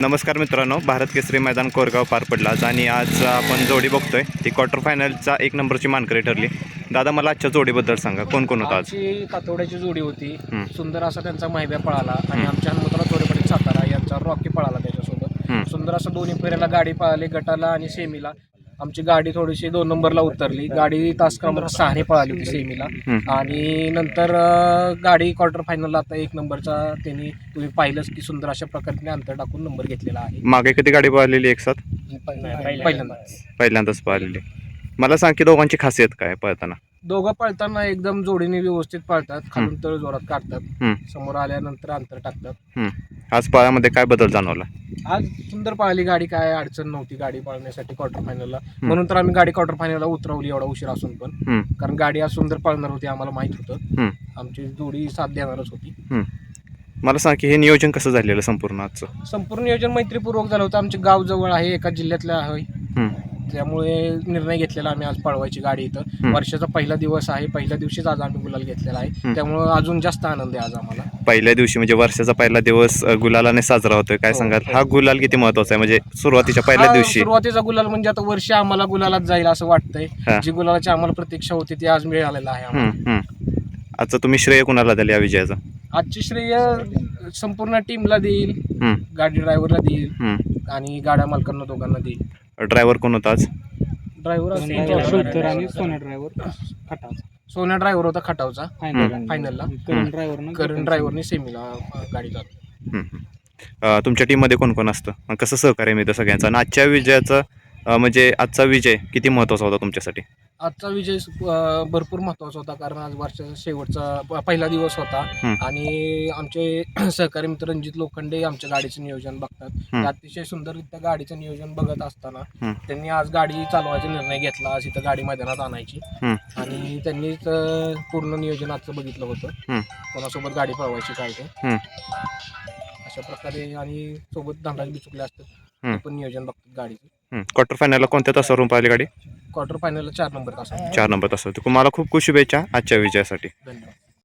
नमस्कार मित्रांनो भारत केसरी मैदान कोरगाव पार पडला आज आणि आज आपण जोडी बघतोय. ती क्वार्टर फायनलचा एक नंबरची मानकरी ठरली. दादा मला आजच्या जोडीबद्दल सांगा. कोण कोण होता आज? आमची जोडी होती. हं. सुंदर असा त्यांचा माहिब्या पळाला आणि. आमच्या हनुमतला चोरेपडी सातारा यांचा रॉकी पळाला त्याच्यासोबत. हं. सुंदर असं दोन्ही फेऱ्याला गाडी पळाली गटाला आणि सेमीला आमची गाडी थोडीशी दोन नंबरला उतरली. गाडी तास क्रमांक सहाने पळाली होती सेमीला. आणि नंतर अं, गाडी क्वार्टर फायनलला आता एक नंबरचा त्यांनी तुम्ही पाहिलंच की सुंदर अशा प्रकारे अंतर टाकून नंबर घेतलेला आहे. मागे किती गाडी पाहिलेली एक साथ? पहिल्यांदा पहिल्यांदाच. पाहिलेली मला सांग की दोघांची खासियत काय पळताना? दोघं पळताना एकदम जोडीने व्यवस्थित पळतात खालून तळ जोरात काढतात. समोर आल्यानंतर अंतर टाकतात. आज पायामध्ये काय बदल जाणवला? आज सुंदर पळाली गाडी काय अडचण नव्हती गाडी पळण्यासाठी क्वार्टर फायनलला म्हणून तर आम्ही गाडी क्वार्टर फायनलला उतरवली एवढा उशीर असून पण. हं. कारण गाडी आज सुंदर पळणार होती आम्हाला माहीत होतं. आमची जोडी साथ देणारच होती. मला सांग की हे नियोजन कसं झालेलं संपूर्ण आजचं? संपूर्ण नियोजन मैत्रीपूर्वक झालं होतं. आमचे गाव जवळ आहे एका जिल्ह्यातलं आहे. त्यामुळे निर्णय घेतलेला आम्ही आज पळवायची गाडी इथं. हं. वर्षाचा पहिला दिवस आहे पहिल्या दिवशीच आज आम्ही गुलाल घेतलेला आहे. त्यामुळे अजून जास्त आनंद आहे आज आम्हाला. पहिल्या दिवशी म्हणजे वर्षाचा पहिला दिवस अ, गुलालाने साजरा होतोय. काय हो, सांगाल? हो. गुलाल किती महत्त्वाचा आहे? म्हणजे सुरुवातीच्या पहिल्या हा, दिवशी. सुरुवातीचा गुलाल म्हणजे आता वर्ष आम्हाला गुलालात जाईल असं वाटतंय. जी गुलालाची आम्हाला प्रतीक्षा होती ती आज मिळालेलं आहे आम्हाला. आजचं तुम्ही श्रेय कुणाला द्याल या विजयाचं? आजची श्रेय संपूर्ण टीमला देईल. गाडी ड्रायव्हरला देईल. आणि गाड्या मालकांना दोघांना देईल. ड्रायव्हर कोण होता आज? ड्रायव्हर आणि सोना ड्रायव्हर खटावचा सोन्या ड्रायव्हर होता खटावचा. फायनल फायनलला करण ड्रायव्हर करण ड्रायव्हरने सेमीला गाडी चालू हं, हं. अ, तुमच्या टीममध्ये कोण कोण असतं? आणि कसं सहकार्य मिळतं सगळ्यांचं? आणि आजच्या विजयाचं अ, म्हणजे आजचा विजय किती महत्त्वाचा होता तुमच्यासाठी आजचा विजय अं, भरपूर महत्त्वाचा होता कारण आज वर्षाचा शेवटचा प- पहिला दिवस होता. आणि आमचे सहकारी मित्र रणजित लोखंडे आमच्या गाडीचं नियोजन बघतात. ते अतिशय सुंदररित्या गाडीचं नियोजन बघत असताना. त्यांनी आज गाडी चालवायचा निर्णय घेतला आज इथं गाडी मैदानात आणायची. आणि त्यांनीच अं, पूर्ण नियोजन आजचं बघितलं होतं. कोणासोबत गाडी पळवायची काय ते. अशा प्रकारे आणि सोबत धंदा बी चुकले असतात पण नियोजन बघतात गाडीचं क्वार्टर फायनलला कोणत्या तासावरून पाहिली गाडी? क्वार्टर फायनलला चार नंबर तास. चार नंबर तासावर तुम्हाला खूप खूप शुभेच्छा आजच्या विजयासाठी. धन्यवाद.